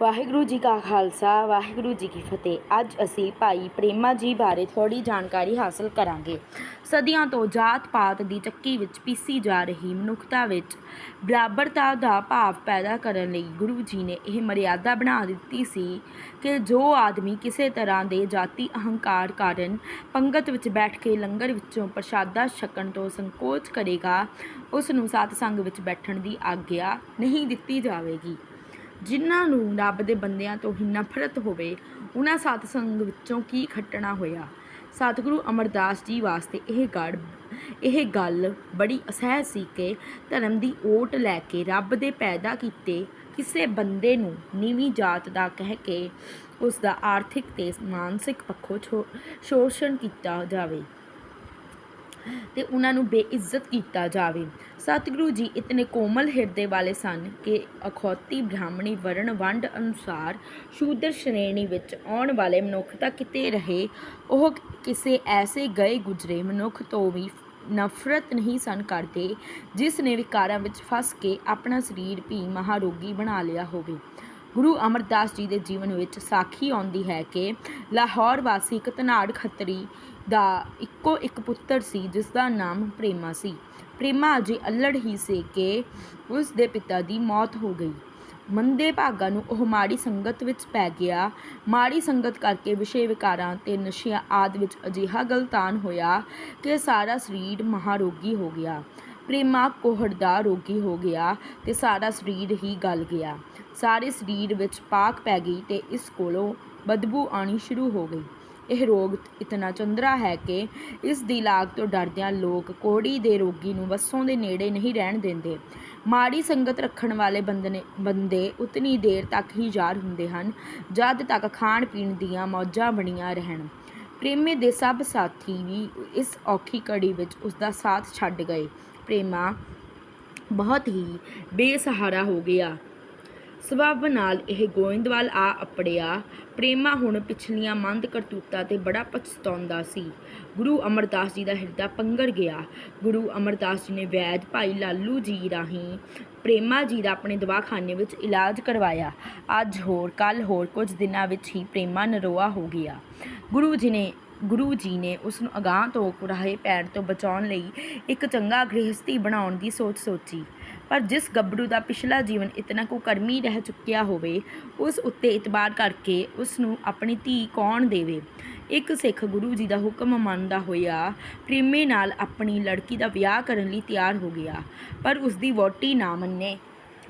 ਵਾਹਿਗੁਰੂ ਜੀ ਕਾ ਖਾਲਸਾ, ਵਾਹਿਗੁਰੂ ਜੀ ਕੀ ਫਤਿਹ। ਅੱਜ ਅਸੀਂ ਭਾਈ ਪ੍ਰੇਮਾ ਜੀ ਬਾਰੇ ਥੋੜੀ ਜਾਣਕਾਰੀ ਹਾਸਲ ਕਰਾਂਗੇ। ਸਦੀਆਂ ਤੋਂ ਜਾਤ ਪਾਤ ਦੀ ਚੱਕੀ ਵਿੱਚ ਪੀਸੀ ਜਾ ਰਹੀ ਮਨੁੱਖਤਾ ਵਿੱਚ ਬਰਾਬਰਤਾ ਦਾ ਭਾਵ ਪੈਦਾ ਕਰਨ ਲਈ ਗੁਰੂ ਜੀ ਨੇ ਇਹ ਮਰਿਆਦਾ ਬਣਾ ਦਿੱਤੀ ਸੀ ਕਿ ਜੋ ਆਦਮੀ ਕਿਸੇ ਤਰ੍ਹਾਂ ਦੇ ਜਾਤੀ ਅਹੰਕਾਰ ਕਾਰਨ ਪੰਗਤ ਵਿੱਚ ਬੈਠ ਕੇ ਲੰਗਰ ਵਿੱਚੋਂ ਪ੍ਰਸ਼ਾਦਾ ਛਕਣ ਤੋਂ ਸੰਕੋਚ ਕਰੇਗਾ, ਉਸ ਨੂੰ ਸਤ ਸੰਗ ਵਿੱਚ ਬੈਠਣ ਦੀ ਆਗਿਆ ਨਹੀਂ ਦਿੱਤੀ ਜਾਵੇਗੀ। ਜਿਨ੍ਹਾਂ ਨੂੰ ਰੱਬ ਦੇ ਬੰਦਿਆਂ ਤੋਂ ਹੀ ਨਫ਼ਰਤ ਹੋਵੇ ਉਹਨਾਂ ਸਤ ਸੰਗ ਵਿੱਚੋਂ ਕੀ ਖੱਟਣਾ ਹੋਇਆ? ਸਤਿਗੁਰੂ ਅਮਰਦਾਸ ਜੀ ਵਾਸਤੇ ਇਹ ਗੜ ਇਹ ਗੱਲ ਬੜੀ ਅਸਹਿ ਸੀ ਕਿ ਧਰਮ ਦੀ ਓਟ ਲੈ ਕੇ ਰੱਬ ਦੇ ਪੈਦਾ ਕੀਤੇ ਕਿਸੇ ਬੰਦੇ ਨੂੰ ਨੀਵੀਂ ਜਾਤ ਦਾ ਕਹਿ ਕੇ ਉਸ ਦਾ ਆਰਥਿਕ ਤੇ ਮਾਨਸਿਕ ਪੱਖੋਂ ਛੋ- ਸ਼ੋਸ਼ਣ ਕੀਤਾ ਜਾਵੇ। ਤੇ ਉਹਨਾਂ ਨੂੰ ਬੇਇੱਜ਼ਤ ਕੀਤਾ ਜਾਵੇ। ਸਤਿਗੁਰੂ ਜੀ ਇਤਨੇ ਕੋਮਲ ਹਿਰਦੇ ਵਾਲੇ ਸਨ ਕਿ ਅਖੌਤੀ ਬ੍ਰਾਹਮਣੀ ਵਰਣ ਵੰਡ ਅਨੁਸਾਰ ਸ਼ੂਦਰ ਸ਼੍ਰੇਣੀ ਵਿੱਚ ਆਉਣ ਵਾਲੇ ਮਨੁੱਖ ਤਾਂ ਕਿਤੇ ਰਹੇ, ਉਹ ਕਿਸੇ ਐਸੇ ਗਏ ਗੁਜਰੇ ਮਨੁੱਖ ਤੋਂ ਵੀ ਨਫ਼ਰਤ ਨਹੀਂ ਸਨ ਕਰਦੇ, ਜਿਸ ਨੇ ਵਿਕਾਰਾਂ ਵਿੱਚ ਫਸ ਕੇ ਆਪਣਾ ਸਰੀਰ ਵੀ ਮਹਾਰੋਗੀ ਬਣਾ ਲਿਆ ਹੋਵੇ। ਗੁਰੂ ਅਮਰਦਾਸ ਜੀ ਦੇ ਜੀਵਨ ਵਿੱਚ ਸਾਖੀ ਆਉਂਦੀ ਹੈ ਕਿ ਲਾਹੌਰ ਵਾਸੀ ਇੱਕ ਧਨਾੜ ਖੱਤਰੀ ਦਾ ਇੱਕੋ ਇੱਕ ਪੁੱਤਰ ਸੀ ਜਿਸ ਦਾ ਨਾਮ ਪ੍ਰੇਮਾ ਸੀ। ਪ੍ਰੇਮਾ ਅਜੇ ਅਲੜ ਹੀ ਸੀ ਕਿ ਉਸ ਦੇ ਪਿਤਾ ਦੀ ਮੌਤ ਹੋ ਗਈ। ਮੰਦੇ ਭਾਗਾਂ ਨੂੰ ਉਹ ਮਾੜੀ ਸੰਗਤ ਵਿੱਚ ਪੈ ਗਿਆ। ਮਾੜੀ ਸੰਗਤ ਕਰਕੇ ਵਿਸ਼ੇ ਵਿਕਾਰਾਂ ਤੇ ਨਸ਼ਿਆਂ ਆਦਿ ਵਿੱਚ ਅਜਿਹਾ ਗਲਤਾਨ ਹੋਇਆ ਕਿ ਸਾਰਾ ਸਰੀਰ ਮਹਾਰੋਗੀ ਹੋ ਗਿਆ। ਪ੍ਰੇਮਾ ਕੋਹੜ ਦਾ ਰੋਗੀ ਹੋ ਗਿਆ ਤੇ ਸਾਰਾ ਸਰੀਰ ਹੀ ਗਲ ਗਿਆ ਸਾਰੇ ਸਰੀਰ ਵਿੱਚ ਪਾਕ ਪੈ ਗਈ ਤੇ ਇਸ ਕੋਲੋਂ ਬਦਬੂ ਆਣੀ ਸ਼ੁਰੂ ਹੋ ਗਈ ਇਹ ਰੋਗ ਇਤਨਾ ਚੰਦਰਾ ਹੈ ਕਿ ਇਸ ਦੀ ਲਾਗ ਤੋਂ ਡਰਦਿਆਂ ਲੋਕ ਕੋੜੀ ਦੇ ਰੋਗੀ ਨੂੰ ਵਸੋਂ ਦੇ ਨੇੜੇ ਨਹੀਂ ਰਹਿਣ ਦਿੰਦੇ ਮਾੜੀ ਸੰਗਤ ਰੱਖਣ ਵਾਲੇ ਬੰਦਨੇ ਬੰਦੇ ਉਤਨੀ ਦੇਰ ਤੱਕ ਹੀ ਯਾਰ ਹੁੰਦੇ ਹਨ ਜਦ ਤੱਕ ਖਾਣ ਪੀਣ ਦੀਆਂ ਮੌਜਾਂ ਬਣੀਆਂ ਰਹਿਣ ਪ੍ਰੇਮੇ ਦੇ ਸਭ ਸਾਥੀ ਵੀ ਇਸ ਔਖੀ ਘੜੀ ਵਿੱਚ ਉਸ ਦਾ ਸਾਥ ਛੱਡ ਗਏ ਪ੍ਰੇਮਾ ਬਹੁਤ ਹੀ ਬੇਸਹਾਰਾ ਹੋ ਗਿਆ। ਸਬਬ ਨਾਲ ਇਹ ਗੋਇੰਦਵਾਲ ਆ ਅਪੜਿਆ। ਪ੍ਰੇਮਾ ਹੁਣ ਪਿਛਲੀਆਂ ਮੰਦ ਕਰਤੂਤਾਂ ਤੇ ਬੜਾ ਪਛਤਾਉਂਦਾ ਸੀ। ਗੁਰੂ ਅਮਰਦਾਸ ਜੀ ਦਾ ਹਿਰਦਾ ਪੰਗਰ ਗਿਆ। ਗੁਰੂ ਅਮਰਦਾਸ ਜੀ ਨੇ ਵੈਦ ਭਾਈ ਲਾਲੂ ਜੀ ਰਾਹੀਂ ਪ੍ਰੇਮਾ ਜੀ ਦਾ ਆਪਣੇ ਦਵਾਖਾਨੇ ਵਿੱਚ ਇਲਾਜ ਕਰਵਾਇਆ। ਅੱਜ ਹੋਰ ਕੱਲ ਹੋਰ ਕੁਝ ਦਿਨਾਂ ਵਿੱਚ ਹੀ ਪ੍ਰੇਮਾ ਨਰੋਆ ਹੋ ਗਿਆ। ਗੁਰੂ ਜੀ ਨੇ ਗੁਰੂ ਜੀ ਨੇ ਉਸ ਨੂੰ ਅਗਾਹ ਤੋਂ ਕੁਰਾਹੇ ਪੈਣ ਤੋਂ ਬਚਾਉਣ ਲਈ ਇੱਕ ਚੰਗਾ ਗ੍ਰਹਸਥੀ ਬਣਾਉਣ ਦੀ ਸੋਚ ਸੋਚੀ। ਪਰ ਜਿਸ ਗੱਭਰੂ ਦਾ ਪਿਛਲਾ ਜੀਵਨ ਇਤਨਾ ਕੁਕਰਮੀ ਰਹਿ ਚੁੱਕਿਆ ਹੋਵੇ, ਉਸ ਉੱਤੇ ਇਤਬਾਰ ਕਰਕੇ ਉਸ ਨੂੰ ਆਪਣੀ ਧੀ ਕੌਣ ਦੇਵੇ? ਇੱਕ ਸਿੱਖ ਗੁਰੂ ਜੀ ਦਾ ਹੁਕਮ ਮੰਨਦਾ ਹੋਇਆ, ਪ੍ਰੇਮੇ ਨਾਲ ਆਪਣੀ ਲੜਕੀ ਦਾ ਵਿਆਹ ਕਰਨ ਲਈ ਤਿਆਰ ਹੋ ਗਿਆ, ਪਰ ਉਸ ਦੀ ਵੋਟੀ ਨਾ ਮੰਨੇ।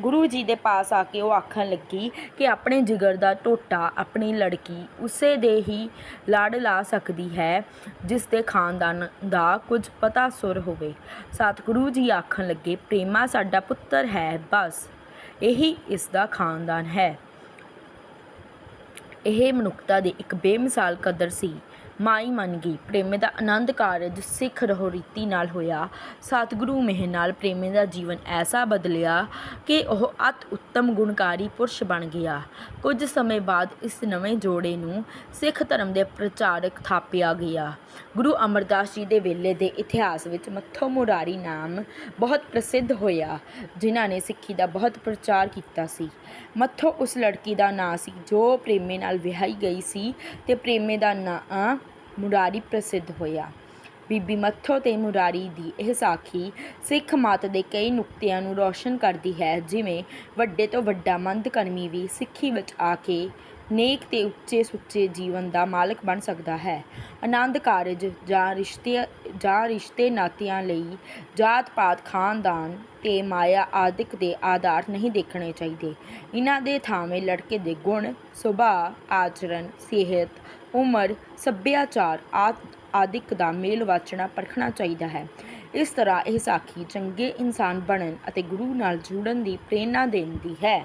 ਗੁਰੂ ਜੀ ਦੇ ਪਾਸ ਆ ਕੇ ਉਹ ਆਖਣ ਲੱਗੀ ਕਿ ਆਪਣੇ ਜਿਗਰ ਦਾ ਟੋਟਾ ਆਪਣੀ ਲੜਕੀ ਉਸੇ ਦੇ ਹੀ ਲੜ ਲਾ ਸਕਦੀ ਹੈ, ਜਿਸ ਦੇ ਖਾਨਦਾਨ ਦਾ ਕੁਝ ਪਤਾ ਸੁਰ ਹੋਵੇ। ਸਤਿਗੁਰੂ ਜੀ ਆਖਣ ਲੱਗੇ, ਪ੍ਰੇਮਾ ਸਾਡਾ ਪੁੱਤਰ ਹੈ, ਬਸ, ਇਹੀ ਇਸ ਦਾ ਖਾਨਦਾਨ ਹੈ। ਇਹ ਮਨੁੱਖਤਾ ਦੀ ਇੱਕ ਬੇਮਿਸਾਲ ਕਦਰ ਸੀ। ਮਾਈ ਮੰਨ ਗਈ। ਪ੍ਰੇਮੇ ਦਾ ਆਨੰਦ ਕਾਰਜ ਸਿੱਖ ਰਹੋ ਰੀਤੀ ਨਾਲ ਹੋਇਆ। ਸਤਿਗੁਰੂ ਮਿਹਰ ਨਾਲ ਪ੍ਰੇਮੇ ਦਾ ਜੀਵਨ ਐਸਾ ਬਦਲਿਆ ਕਿ ਉਹ ਅਤ ਉੱਤਮ ਗੁਣਕਾਰੀ ਪੁਰਸ਼ ਬਣ ਗਿਆ। ਕੁਝ ਸਮੇਂ ਬਾਅਦ ਇਸ ਨਵੇਂ ਜੋੜੇ ਨੂੰ ਸਿੱਖ ਧਰਮ ਦੇ ਪ੍ਰਚਾਰਕ ਥਾਪਿਆ ਗਿਆ। ਗੁਰੂ ਅਮਰਦਾਸ ਜੀ ਦੇ ਵੇਲੇ ਦੇ ਇਤਿਹਾਸ ਵਿੱਚ ਮੱਥੋ ਮੁਰਾਰੀ ਨਾਮ ਬਹੁਤ ਪ੍ਰਸਿੱਧ ਹੋਇਆ, ਜਿਨ੍ਹਾਂ ਨੇ ਸਿੱਖੀ ਦਾ ਬਹੁਤ ਪ੍ਰਚਾਰ ਕੀਤਾ ਸੀ। ਮੱਥੋ ਉਸ ਲੜਕੀ ਦਾ ਨਾਂ ਸੀ ਜੋ ਪ੍ਰੇਮੇ ਨਾਲ ਵਿਆਹੀ ਗਈ ਸੀ ਤੇ ਪ੍ਰੇਮੇ ਦਾ ਨਾਂ ਮੁਰਾਰੀ ਪ੍ਰਸਿੱਧ ਹੋਇਆ। ਬੀਬੀ ਮੱਥੋ ਤੇ ਮੁਰਾਰੀ ਦੀ ਇਹ ਸਾਖੀ ਸਿੱਖ ਮਤ ਦੇ ਕਈ ਨੁਕਤਿਆਂ ਨੂੰ ਰੌਸ਼ਨ ਕਰਦੀ ਹੈ, ਜਿਵੇਂ ਵੱਡੇ ਤੋਂ ਵੱਡਾ ਮੰਦਕਰਮੀ ਵੀ ਸਿੱਖੀ ਵਿੱਚ ਆ ਕੇ ਨੇਕ ਤੇ ਉੱਚੇ ਸੁੱਚੇ ਜੀਵਨ ਦਾ ਮਾਲਕ ਬਣ ਸਕਦਾ ਹੈ। ਆਨੰਦ ਕਾਰਜ ਜਾਂ ਰਿਸ਼ਤੇ ਜਾਂ ਰਿਸ਼ਤੇ ਨਾਤਿਆਂ ਲਈ ਜਾਤ ਪਾਤ, ਖਾਨਦਾਨ ਤੇ ਮਾਇਆ ਆਦਿਕ ਦੇ ਆਧਾਰ ਨਹੀਂ ਦੇਖਣੇ ਚਾਹੀਦੇ। ਇਹਨਾਂ ਦੇ ਥਾਵੇਂ ਲੜਕੇ ਦੇ ਗੁਣ, ਸੁਭਾਅ, ਆਚਰਣ, ਸਿਹਤ, ਉਮਰ, ਸੱਭਿਆਚਾਰ ਆਦਿ, ਆਦਿਕ ਦਾ ਮੇਲ ਵਾਚਣਾ ਪਰਖਣਾ ਚਾਹੀਦਾ ਹੈ। ਇਸ ਤਰ੍ਹਾਂ ਇਹ ਸਾਖੀ ਚੰਗੇ ਇਨਸਾਨ ਬਣਨ ਅਤੇ ਗੁਰੂ ਨਾਲ ਜੁੜਨ ਦੀ ਪ੍ਰੇਰਣਾ ਦਿੰਦੀ ਹੈ।